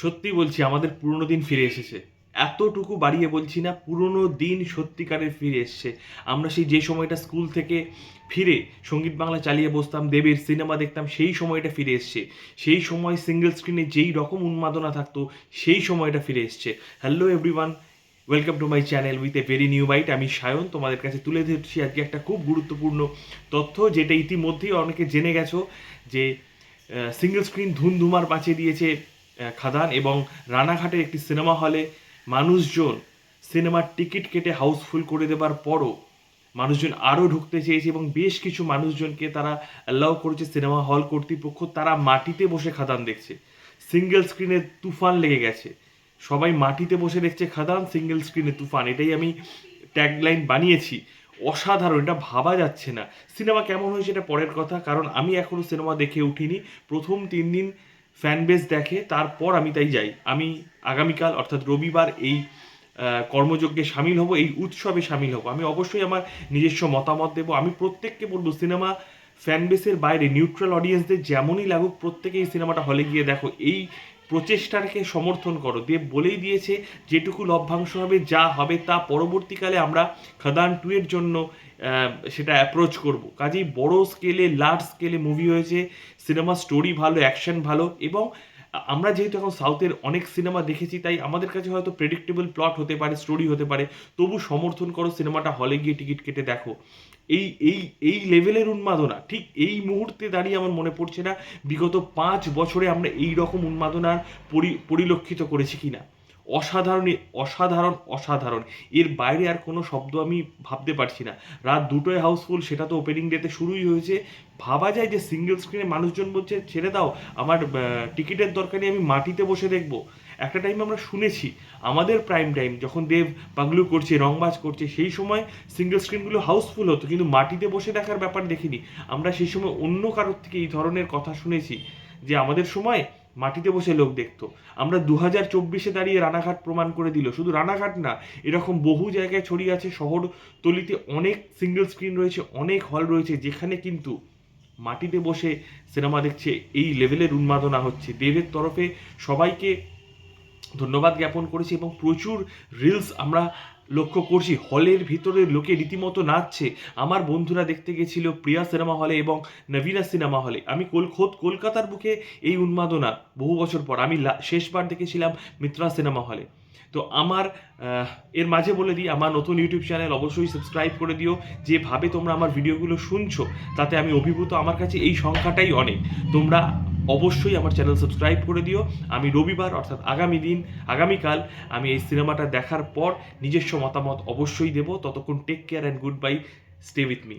সত্যি বলছি, আমাদের পুরনো দিন ফিরে এসেছে। এতটুকু বাড়িয়ে বলছি না, পুরনো দিন সত্যিকারের ফিরে এসছে। আমরা সেই যে সময়টা স্কুল থেকে ফিরে সংগীত বাংলা চালিয়ে বসতাম, দেবের সিনেমা দেখতাম, সেই সময়টা ফিরে এসছে। সেই সময় সিঙ্গেল স্ক্রিনে যেই রকম উন্মাদনা থাকতো, সেই সময়টা ফিরে এসছে। Hello everyone welcome to my channel with a very new bite আমি সায়ন, তোমাদের কাছে তুলে ধরছি আজকে একটা খুব গুরুত্বপূর্ণ তথ্য, যেটা ইতিমধ্যেই অনেকে জেনে গেছো, যে সিঙ্গেল স্ক্রিন ধুমধুমার বাঁচিয়ে দিয়েছে খাদান এবং রানাঘাটের একটি সিনেমা হলে মানুষজন সিনেমার টিকিট কেটে হাউসফুল করে দেবার পরও মানুষজন আরও ঢুকতে চেয়েছে এবং বেশ কিছু মানুষজনকে তারা অ্যালাউ করেছে সিনেমা হল কর্তৃপক্ষ। তারা মাটিতে বসে খাদান দেখছে। সিঙ্গেল স্ক্রিনে তুফান লেগে গেছে। সবাই মাটিতে বসে দেখছে খাদান সিঙ্গেল স্ক্রিনে তুফান। এটাই আমি ট্যাগলাইন বানিয়েছি। অসাধারণ, এটা ভাবা যাচ্ছে না। সিনেমা কেমন হয়েছে এটা পরের কথা, কারণ আমি এখনও সিনেমা দেখে উঠিনি। প্রথম তিন দিন ফ্যান বেস দেখে তারপর আমি তাই যাই। আমি আগামীকাল, অর্থাৎ রবিবার এই কর্মযজ্ঞে সামিল হব, এই উৎসবে সামিল হব। আমি অবশ্যই আমার নিজস্ব মতামত দেবো। আমি প্রত্যেককে বলব, সিনেমা ফ্যান বেসের বাইরে, নিউট্রাল অডিয়েন্সদের যেমনই লাগুক, প্রত্যেকে এই সিনেমাটা হলে গিয়ে দেখো। এই প্রচেষ্টাকে সমর্থন করো। দেব বলেই দিয়েছে, যেটুকু লভ্যাংশ হবে, যা হবে তা পরবর্তীকালে আমরা খাদান টু এর জন্য সেটা অ্যাপ্রোচ করব। কাজেই বড় স্কেলে লার্জ স্কেলে মুভি হয়েছে। সিনেমা স্টোরি ভালো অ্যাকশন ভালো এবং আমরা যেহেতু এখন সাউথের অনেক সিনেমা দেখেছি, তাই আমাদের কাছে হয়তো প্রেডিক্টেবল প্লট হতে পারে স্টোরি হতে পারে। তবু সমর্থন করো সিনেমাটা হলে গিয়ে টিকিট কেটে দেখো। এই এই এই লেভেলের উন্মাদনা, ঠিক এই মুহূর্তে দাঁড়িয়ে আমার মনে পড়ছে না বিগত পাঁচ বছরে আমরা এই রকম উন্মাদনার পরি, পরিলক্ষিত করেছি কিনা। অসাধারণ অসাধারণ অসাধারণ। এর বাইরে আর কোনো শব্দ আমি ভাবতে পারছি না। রাত দুটোয় হাউসফুল, সেটা তো ওপেনিং ডেতে শুরুই হয়েছে। ভাবা যায় যে সিঙ্গেল স্ক্রিনে মানুষজন বলছে, ছেড়ে দাও, আমার টিকিটের দরকার নেই, আমি মাটিতে বসে দেখব। একটা টাইম আমরা শুনেছি, আমাদের প্রাইম টাইম যখন দেব পাগলু করছে, রংবাজ করছে, সেই সময় সিঙ্গেল স্ক্রিনগুলো হাউসফুল হতো, কিন্তু মাটিতে বসে দেখার ব্যাপার দেখিনি। আমরা সেই সময় অন্য কারোর থেকে এই ধরনের কথা শুনেছি যে আমাদের সময় মাটিতে বসে লোক দেখতো। আমরা দু হাজার চব্বিশে দাঁড়িয়ে রানাঘাট প্রমাণ করে দিল। শুধু রানাঘাট না, এরকম বহু জায়গায় ছড়িয়ে আছে শহরতলিতে অনেক সিঙ্গেল স্ক্রিন রয়েছে, অনেক হল রয়েছে, যেখানে কিন্তু মাটিতে বসে সিনেমা দেখছে এই লেভেলের উন্মাদনা হচ্ছে। দেবের তরফে সবাইকে ধন্যবাদ জ্ঞাপন করেছি এবং প্রচুর রিলস আমরা লক্ষ্য করছি হলের ভিতরে লোকে রীতিমতো নাচছে। আমার বন্ধুরা দেখতে গেছিল প্রিয়া সিনেমা হলে এবং নবীনা সিনেমা হলে। আমি খোদ কলকাতার বুকে এই উন্মাদনা বহু বছর পর। আমি শেষবার দেখেছিলাম মিত্রা সিনেমা হলে। তো আমার এর মাঝে বলে দিই, আমার নতুন ইউটিউব চ্যানেল অবশ্যই সাবস্ক্রাইব করে দিও। যেভাবে তোমরা আমার ভিডিওগুলো শুনছো, তাতে আমি অভিভূত। আমার কাছে এই সংখ্যাটাই অনেক। তোমরা অবশ্যই আমার চ্যানেল সাবস্ক্রাইব করে দিও। আমি রবিবার, অর্থাৎ আগামী দিন, আগামীকাল আমি এই সিনেমাটা দেখার পর নিজস্ব মতামত অবশ্যই দেব। ততক্ষণ take care and goodbye stay with me